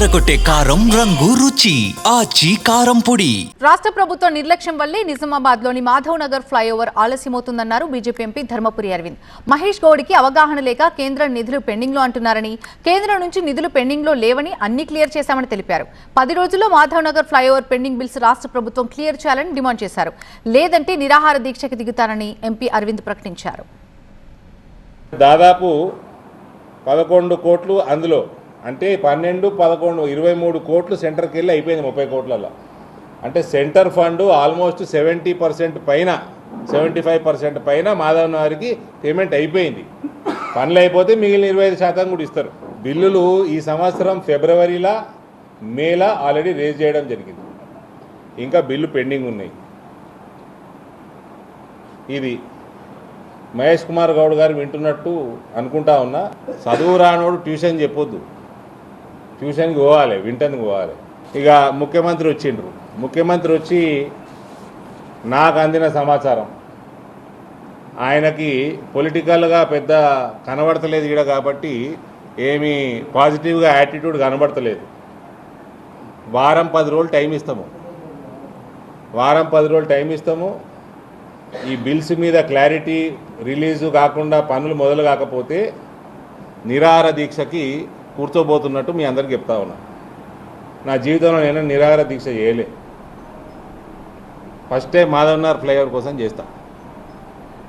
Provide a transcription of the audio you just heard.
అదరగొట్టే కారం రంగు రుచి ఆచి కారం పొడి. రాష్ట్ర ప్రభుత్వ నిర్లక్ష్యం వల్లే నిజామాబాద్లోని మాధవ్ నగర్ ఫ్లైఓవర్ ఆలస్యమవుతుందన్నారు బీజేపీ ఎంపీ ధర్మపురి అరవింద్. మహేష్ గౌడ్కి అవగాహన లేక కేంద్ర నిధులు పెండింగ్లో అంటున్నారని కేంద్రం నుంచి నిధులు పెండింగ్లో లేవని అన్ని క్లియర్ చేశామని తెలిపారు. పది రోజుల్లో Madhav Nagar flyover pending bills రాష్ట్ర ప్రభుత్వం క్లియర్ చేయాలని డిమాండ్ చేశారు. లేదంటే నిరాహార దీక్షకి దిగుతారని ఎంపీ అరవింద్ ప్రకటించారు. దాదాపు పదకొండు కోట్లు అందులో అంటే పన్నెండు పదకొండు ఇరవై మూడు కోట్లు సెంటర్కి వెళ్ళి అయిపోయింది ముప్పై కోట్లలో అంటే centre fund almost seventy percent పైన సెవెంటీ ఫైవ్ పర్సెంట్ పైన మాధవన్ గారికి పేమెంట్ అయిపోయింది. పనులు అయిపోతే మిగిలిన ఇరవై ఐదు శాతం కూడా ఇస్తారు. బిల్లులు ఈ సంవత్సరం ఫిబ్రవరిలా మేలా ఆల్రెడీ రేజ్ చేయడం జరిగింది. ఇంకా బిల్లు పెండింగ్ ఉన్నాయి. ఇది మహేష్ కుమార్ గౌడ్ గారు వింటున్నట్టు అనుకుంటా ఉన్నా చదువు రానోడు ట్యూషన్ చెప్పొద్దు. ట్యూషన్కి పోవాలి వింటందుకు పోవాలి. ఇక ముఖ్యమంత్రి వచ్చిండ్రు. ముఖ్యమంత్రి వచ్చి నాకు అందిన సమాచారం ఆయనకి పొలిటికల్గా పెద్ద కనబడతలేదు ఈడ కాబట్టి ఏమీ పాజిటివ్గా యాటిట్యూడ్ కనబడతలేదు. వారం పది రోజులు టైం ఇస్తాము. వారం పది రోజులు టైం ఇస్తాము. ఈ బిల్స్ మీద క్లారిటీ రిలీజు కాకుండా పనులు మొదలు కాకపోతే నిరార దీక్షకి కూర్చోబోతున్నట్టు మీ అందరికి చెప్తా ఉన్నా. నా జీవితంలో నేను నిరాహార దీక్ష చేయలే. ఫస్ట్ టైం మాధవనార్ ఫ్లైఓవర్ కోసం చేస్తాను